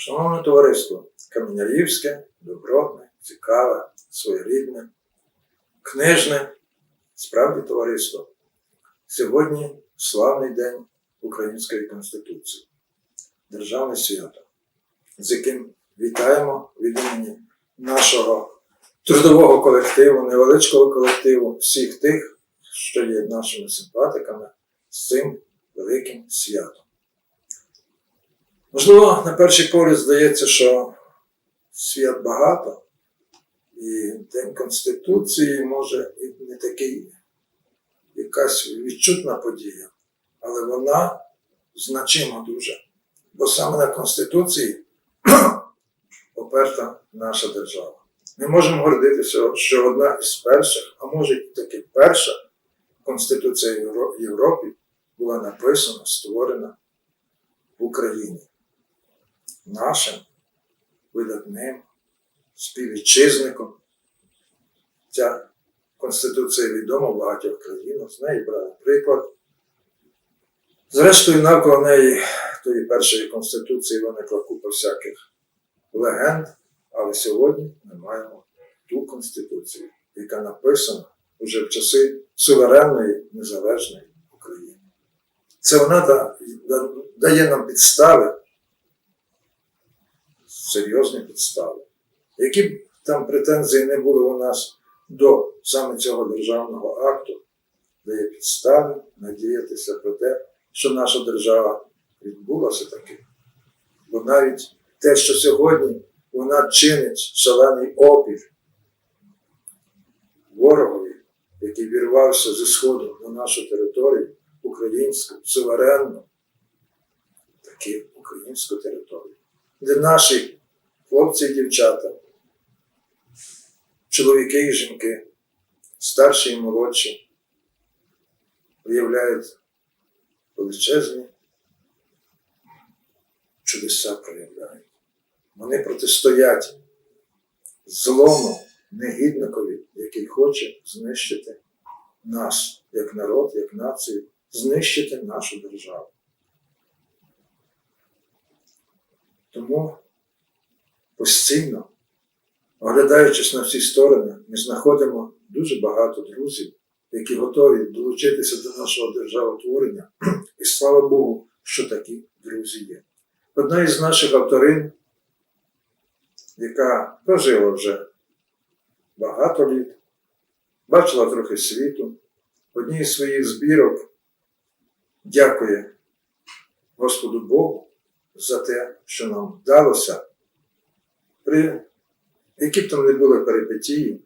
Шановне товариство, Кам'янярівське, добротне, цікаве, своєрідне, книжне, справді товариство. Сьогодні славний день Української Конституції, Державне свято, з яким вітаємо від імені нашого трудового колективу, невеличкого колективу, всіх тих, що є нашими симпатиками з цим великим святом. Можливо, на перший погляд здається, що свят багато, і День Конституції може і не такий якась відчутна подія, але вона значима дуже. Бо саме на Конституції оперта наша держава. Ми можемо гордитися, що одна із перших, а може і таки перша Конституція Євро- Європі була написана, створена в Україні нашим видатним співвітчизником. Ця Конституція відома в багатьох країнах, з неї брали приклад. Зрештою, навколо неї тої першої конституції виникла купа всяких легенд, але сьогодні ми маємо ту конституцію, яка написана вже в часи суверенної незалежної України. Це вона да- да- дає нам підстави серйозні підстави. Які б там претензії не були у нас до саме цього державного акту, дає підстави надіятися про те, що наша держава відбулася таки. Бо навіть те, що сьогодні вона чинить шалений опір ворогові, який вірвався зі сходу на нашу територію, українську, суверенну, таки українську територію де наші хлопці і дівчата, чоловіки і жінки, старші і молодші, виявляють величезні чудеса проявляють. Вони протистоять злому негідникові, який хоче знищити нас як народ, як націю, знищити нашу державу. Тому постійно, оглядаючись на всі сторони, ми знаходимо дуже багато друзів, які готові долучитися до нашого державотворення. І слава Богу, що такі друзі є. Одна із наших авторин, яка прожила вже багато літ, бачила трохи світу, одній із своїх збірок дякує Господу Богу за те, що нам вдалося, при які б там не були перипетії,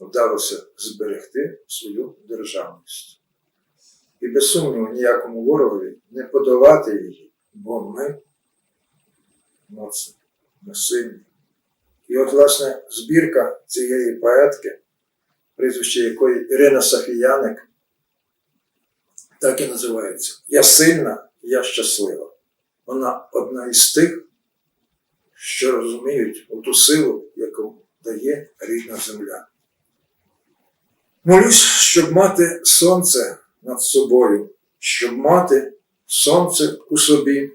вдалося зберегти свою державність. І без сумніву ніякому ворогові не подавати її, бо ми моцні, ми сильні. І от, власне, збірка цієї поетки, прізвище якої Ірина Сафіяник, так і називається Я сильна, я щаслива вона одна із тих, що розуміють ту силу, яку дає рідна земля. Молюсь, щоб мати сонце над собою, щоб мати сонце у собі,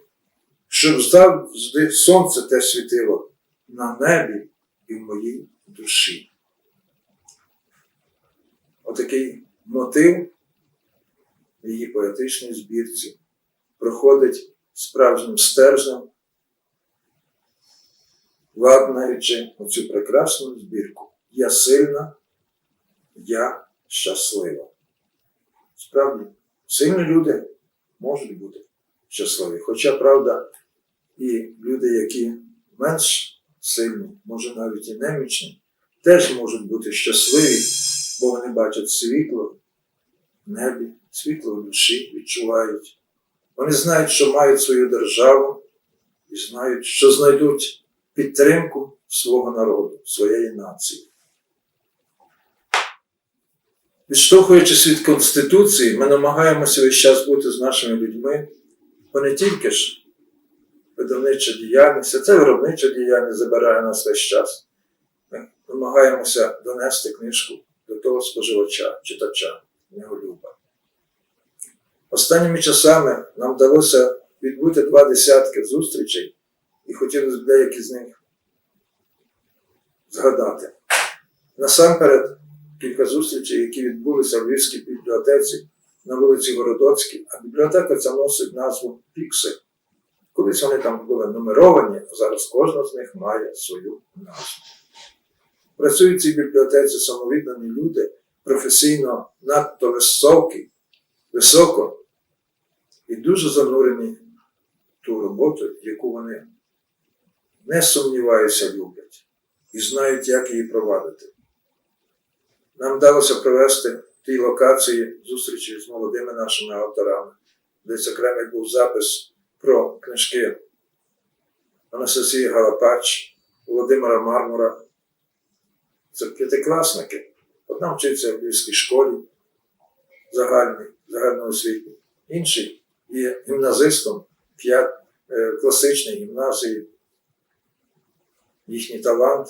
щоб завжди сонце те світило на небі і в моїй душі. Отакий мотив в її поетичній збірці проходить справжнім стержнем, ладнаючи оцю прекрасну збірку. Я сильна, я щаслива. Справді, сильні люди можуть бути щасливі. Хоча, правда, і люди, які менш сильні, може навіть і немічні, теж можуть бути щасливі, бо вони бачать світло в небі, світло в душі відчувають. Вони знають, що мають свою державу і знають, що знайдуть підтримку свого народу, своєї нації. Відштовхуючись від Конституції, ми намагаємося весь час бути з нашими людьми, бо не тільки ж видавнича діяльність, а це виробнича діяльність забирає нас весь час. Ми намагаємося донести книжку до того споживача, читача, книголюба. Останніми часами нам вдалося відбути два десятки зустрічей і хотілося б деякі з них згадати. Насамперед, кілька зустрічей, які відбулися в Львівській бібліотеці на вулиці Городоцькій, а бібліотека ця носить назву Пікси. Колись вони там були нумеровані, а зараз кожна з них має свою назву. Працюють в цій бібліотеці самовіддані люди, професійно надто високі, високо і дуже занурені ту роботу, яку вони не сумніваюся, люблять і знають, як її провадити. Нам вдалося провести в тій локації зустрічі з молодими нашими авторами, десь окремий був запис про книжки Анастасії Галапач, Володимира Мармура. Це п'ятикласники. Одна вчиться в Львівській школі загальній, загальноосвітній, інший є гімназистом п'ят, е, класичної гімназії, їхній талант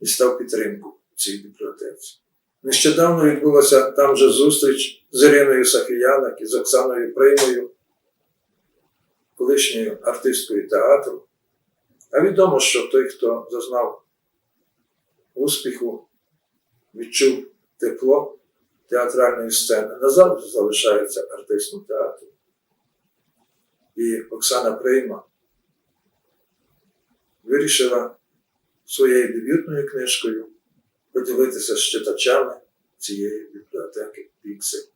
і став підтримку цій бібліотеці. Нещодавно відбулася там же зустріч з Іриною Сафіянок і з Оксаною Примою, колишньою артисткою театру. А відомо, що той, хто зазнав успіху, відчув тепло театральної сцени, назавжди залишається артистом театру. І Оксана Прийма вирішила своєю дебютною книжкою поділитися з читачами цієї бібліотеки Пікси.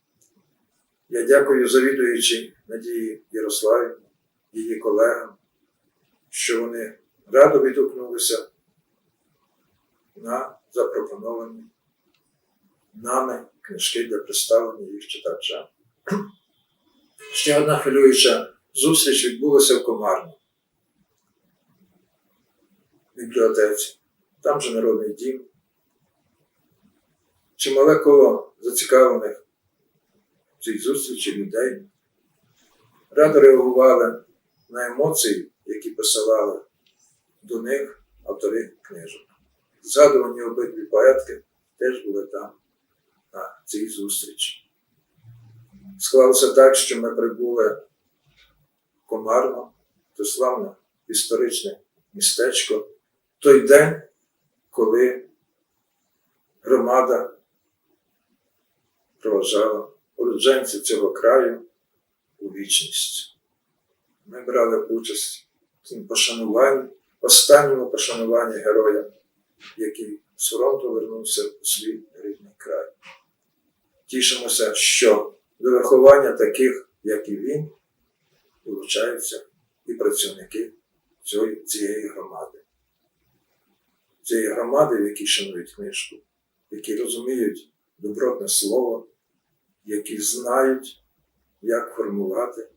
Я дякую завідуючій Надії Ярославівні, її колегам, що вони радо відгукнулися на запропоновані нами книжки для представлення їх читачам. Ще одна хвилююча зустріч відбулася в Комарні бібліотеці. Там же народний дім. Чимале коло зацікавлених в цій зустрічі людей радо реагували на емоції, які посилали до них автори книжок. Згадувані обидві поетки теж були там на цій зустрічі. Склалося так, що ми прибули Комарно, це славне історичне містечко, той день, коли громада проважала уродженців цього краю у вічність. Ми брали участь в цьому пошануванні, останньому пошануванні героя, який з фронту вернувся у свій рідний край. Тішимося, що до виховання таких, як і він, долучаються і працівники цієї, громади. Цієї громади, в якій шанують книжку, які розуміють добротне слово, які знають, як формувати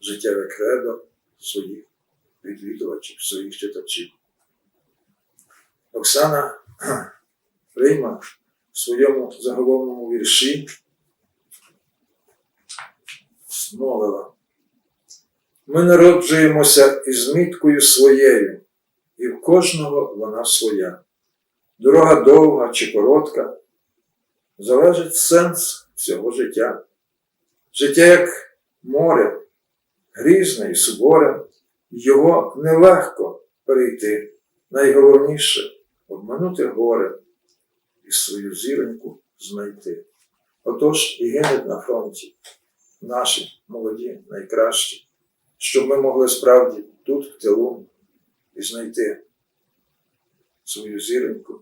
життєве кредо своїх відвідувачів, своїх читачів. Оксана Рейма в своєму заголовному вірші мовила. Ми народжуємося із міткою своєю, і в кожного вона своя. Дорога довга чи коротка, залежить сенс всього життя. Життя як море, грізне і суворе, його нелегко перейти. Найголовніше обманути горе і свою зіроньку знайти. Отож і гинуть на фронті наші молоді, найкращі, щоб ми могли справді тут, в тилу, і знайти свою зіроньку,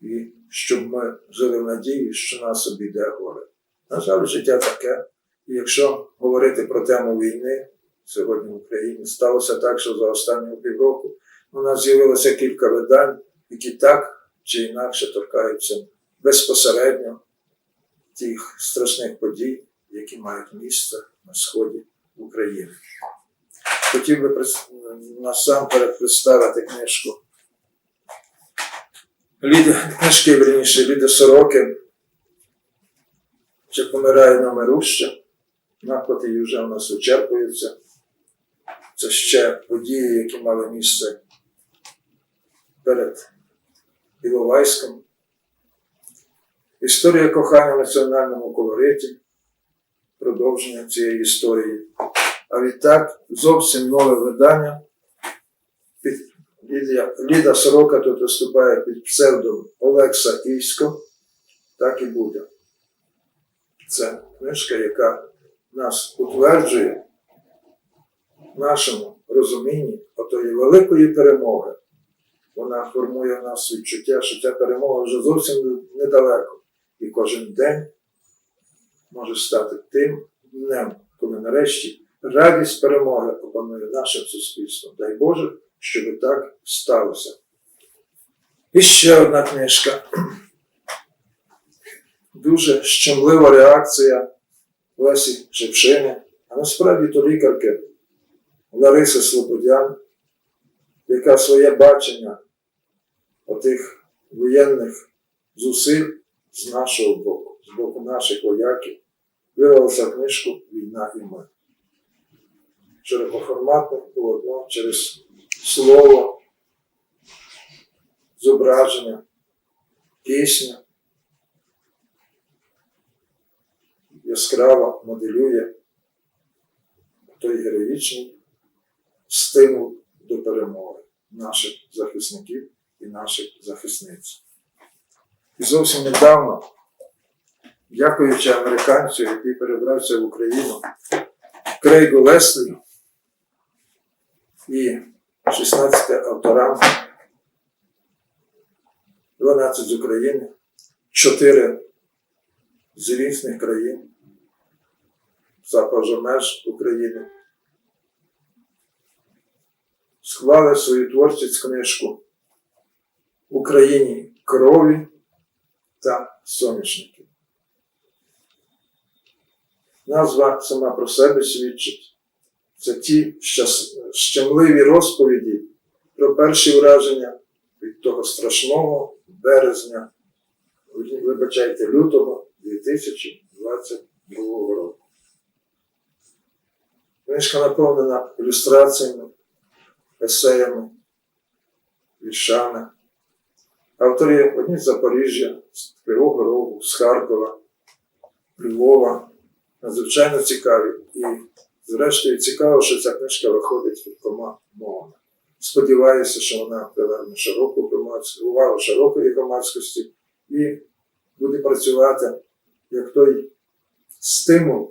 і щоб ми жили в надії, що нас обійде горе. На жаль, життя таке. І якщо говорити про тему війни сьогодні в Україні, сталося так, що за останні півроку у нас з'явилося кілька видань, які так чи інакше торкаються безпосередньо тих страшних подій, які мають місце на сході України. Хотів би насамперед представити книжку. Ліди, книжки, верніше, Ліди Сороки. Чи помирає номеруще, наклади її вже у нас вичерпуються. Це ще події, які мали місце перед Іловайськом. Історія кохання в національному колориті, продовження цієї історії. А відтак зовсім нове видання Лідія, Ліда Сорока тут виступає під псевдом Олекса Ісько. Так і буде. Це книжка, яка нас утверджує в нашому розумінні отої великої перемоги. Вона формує в нас відчуття, що ця перемога вже зовсім недалеко. І кожен день може стати тим днем, коли нарешті радість перемоги опанує нашим суспільством. Дай Боже, щоб так сталося. І ще одна книжка. Дуже щемлива реакція Лесі Шевчини, а насправді то лікарки Лариси Слободян, яка своє бачення отих воєнних зусиль з нашого боку, з боку наших вояків, вивелася книжку Війна і ми. Широкоформатне полотно через слово, зображення, пісня. Яскраво моделює той героїчний стимул до перемоги наших захисників і наших захисниць. І зовсім недавно, дякуючи американцю, який перебрався в Україну, Крейгу Леслі і 16 авторам, 12 з України, 4 з різних країн, за меж України, склали свою творчість книжку Україні крові та соняшників. Назва сама про себе свідчить. Це ті щас- щемливі розповіді про перші враження від того страшного березня, вибачайте, лютого 2022 року. Книжка наповнена ілюстраціями, есеями, віршами. Автори одні з Запоріжжя, з Кривого Рогу, з Харкова, Львова. Надзвичайно цікаві. І, зрештою, цікаво, що ця книжка виходить кількома мовами. Сподіваюся, що вона приверне широку громадську, увагу широкої громадськості і буде працювати як той стимул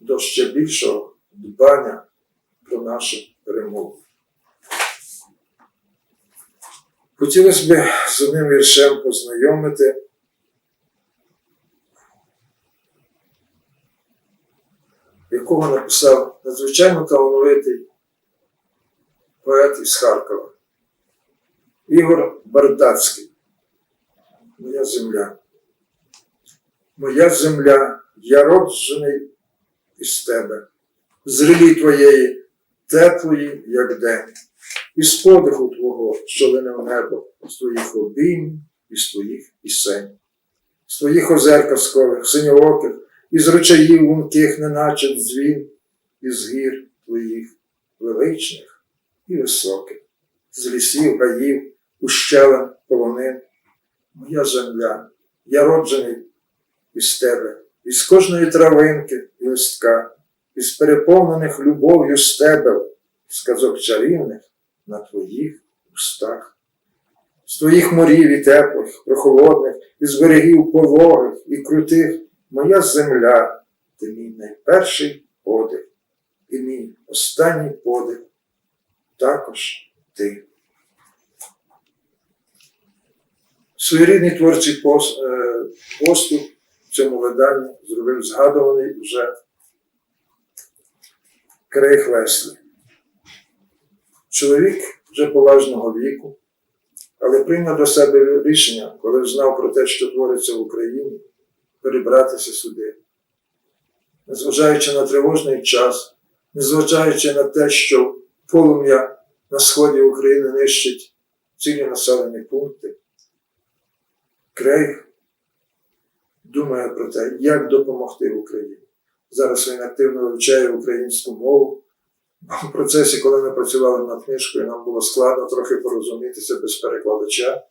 до ще більшого дбання про нашу перемогу. Хотілося б з одним віршем познайомити. Якого написав надзвичайно талановитий поет із Харкова. Ігор Бардацький. Моя земля. Моя земля, я роджений із тебе, з релі твоєї, теплої, як день, із подиху твого, що лине в небо, з твоїх обіймів і з твоїх пісень, з твоїх озер казкових, синьооких, із ручаїв лунких, неначе дзвін, із гір твоїх величних і високих, з лісів, гаїв, ущелин, полонин. Моя земля, я роджений із тебе, із кожної травинки і листка, із переповнених любов'ю стебел, з казок чарівних на твоїх устах, з твоїх морів і теплих, прохолодних, із берегів пологих і крутих, моя земля, ти мій найперший подих, і мій останній подих також ти. Своєрідний творчий е, поступ в цьому виданні зробив згадуваний вже Крейг Леслі. Чоловік вже поважного віку, але прийняв до себе рішення, коли знав про те, що твориться в Україні, перебратися сюди. Незважаючи на тривожний час, незважаючи на те, що полум'я на сході України нищить цілі населені пункти, Крейг думає про те, як допомогти Україні. Зараз він активно вивчає українську мову. В процесі, коли ми працювали над книжкою, нам було складно трохи порозумітися без перекладача,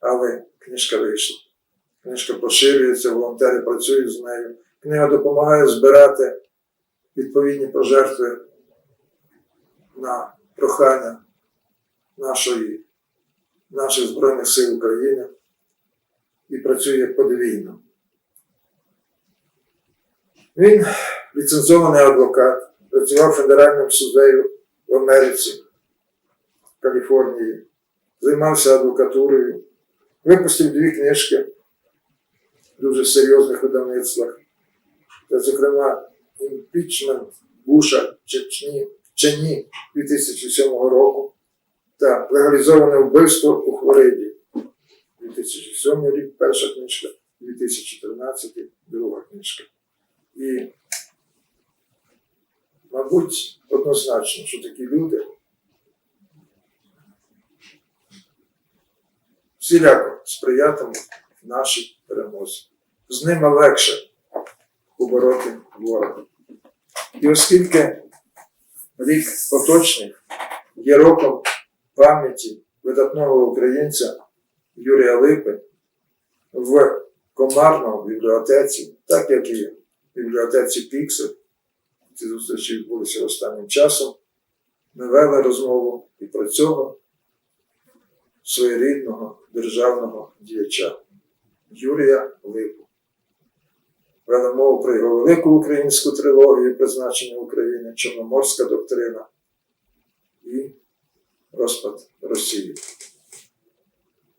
але книжка вийшла. Книжка поширюється, волонтери працюють з нею. Книга допомагає збирати відповідні пожертви на прохання нашої, наших Збройних сил України і працює подвійно. Він ліцензований адвокат, працював федеральним суддею в Америці, в Каліфорнії, займався адвокатурою, випустив дві книжки дуже серйозних видавництвах. Зокрема, імпічмент Буша Чечні, Чечні 2007 року та легалізоване вбивство у Флориді 2007 рік, перша книжка, 2013 друга книжка. І, мабуть, однозначно, що такі люди всіляко сприятимуть нашій перемозі. З ними легше побороти ворога. І оскільки рік поточний є роком пам'яті видатного українця Юрія Липи в комарному бібліотеці, так як і в бібліотеці Піксель, ці зустрічі відбулися останнім часом, ми вели розмову і про цього своєрідного державного діяча Юрія Липу. Вели мову про його велику українську трилогію призначення України, Чорноморська доктрина і розпад Росії.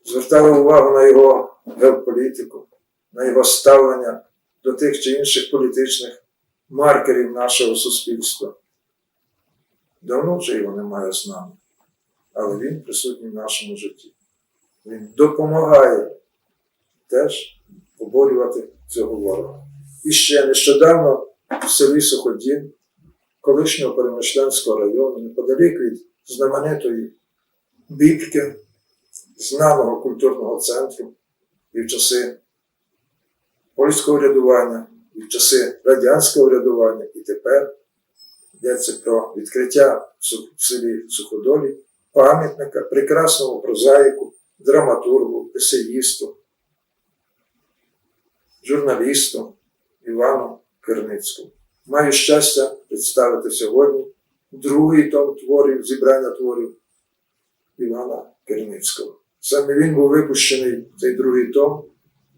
Звертали увагу на його геополітику, на його ставлення до тих чи інших політичних маркерів нашого суспільства. Давно вже його немає з нами, але він присутній в нашому житті. Він допомагає теж поборювати цього ворога. І ще нещодавно в селі Суходін, колишнього Перемишленського району, неподалік від знаменитої бібки, знаного культурного центру і в часи польського урядування, і в часи радянського урядування, і тепер йдеться про відкриття в селі Суходолі пам'ятника прекрасному прозаїку, драматургу, есеїсту, журналісту Івану Керницькому. Маю щастя представити сьогодні другий том творів, зібрання творів Івана Керницького. Саме він був випущений цей другий том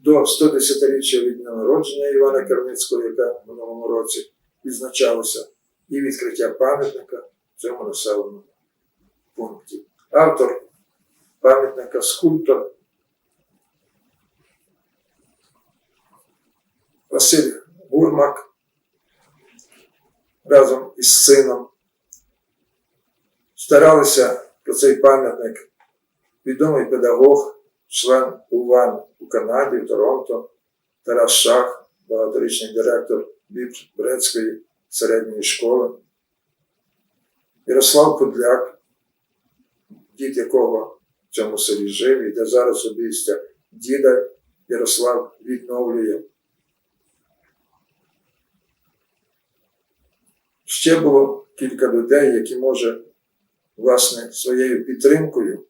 до 110-річчя від народження Івана Керницького, яке в минулому році відзначалося, і відкриття пам'ятника в цьому населеному пункті. Автор пам'ятника скульптор Василь Гурмак разом із сином старалися про цей пам'ятник. Відомий педагог, член УВАН у Канаді, в Торонто, Тарас Шах, багаторічний директор Брецької середньої школи, Ярослав Кудляк, дід якого в цьому селі жив, і де зараз обійстя. Діда Ярослав відновлює. Ще було кілька людей, які, може, власне, своєю підтримкою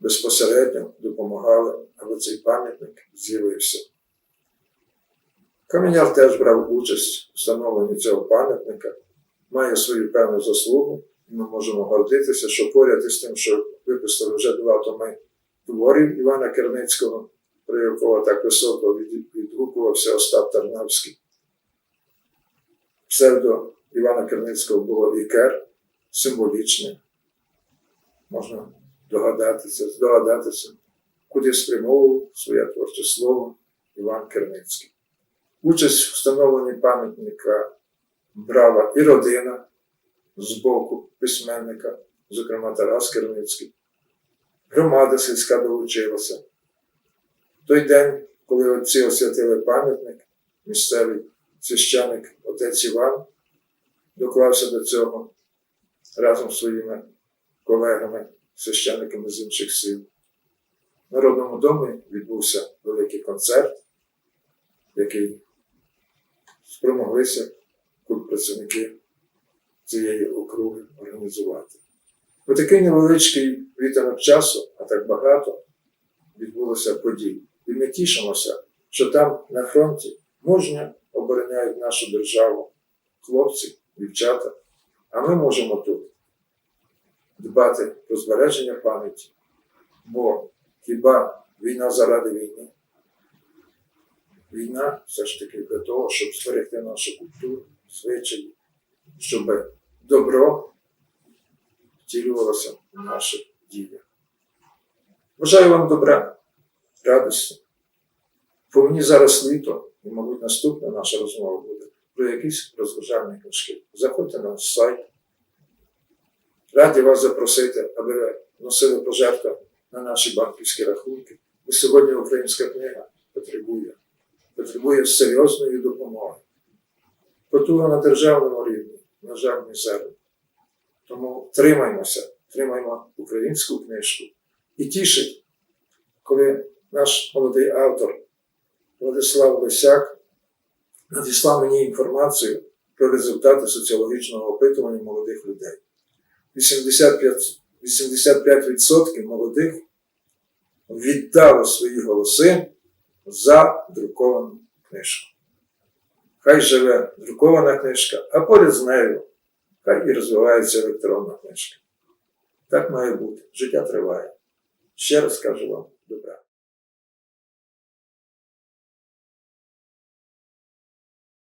безпосередньо допомагали, аби цей пам'ятник з'явився. Каменяр теж брав участь у встановленні цього пам'ятника, має свою певну заслугу, і ми можемо гордитися, що поряд із тим, що випустили вже два томи творів Івана Керницького, про якого так високо відгукувався Остап Тарнавський. Псевдо Івана Керницького було Ікер, символічне. Можна догадатися, здогадатися, куди спрямовував своє творче слово Іван Керницький. Участь в встановленні пам'ятника брала і родина з боку письменника, зокрема Тарас Керницький. Громада сільська долучилася. Той день, коли отці освятили пам'ятник, місцевий священик отець Іван доклався до цього разом з своїми колегами, священниками з інших сил. В Народному домі відбувся великий концерт, який спромоглися працівники цієї округи організувати. У такий невеличкий відтинок часу, а так багато, відбулося подій. І ми тішимося, що там на фронті мужньо обороняють нашу державу хлопці, дівчата, а ми можемо тут дбати про збереження пам'яті. Бо хіба війна заради війни? Війна все ж таки для того, щоб зберегти нашу культуру, звичаї, щоб добро втілювалося в наших діях. Бажаю вам добра, радості. Бо мені зараз літо, і, мабуть, наступна наша розмова буде про якісь розважальні книжки. Заходьте на наш сайт. Раді вас запросити, аби ви носили пожертви на наші банківські рахунки. Бо сьогодні українська книга потребує, потребує серйозної допомоги. Потуга на державному рівні, на жаль, мізерна. Тому тримаймося, тримаймо українську книжку. І тішить, коли наш молодий автор Владислав Лисяк надіслав мені інформацію про результати соціологічного опитування молодих людей. 85%, 85% молодих віддало свої голоси за друковану книжку. Хай живе друкована книжка, а поряд з нею хай і розвивається електронна книжка. Так має бути. Життя триває. Ще раз кажу вам добра.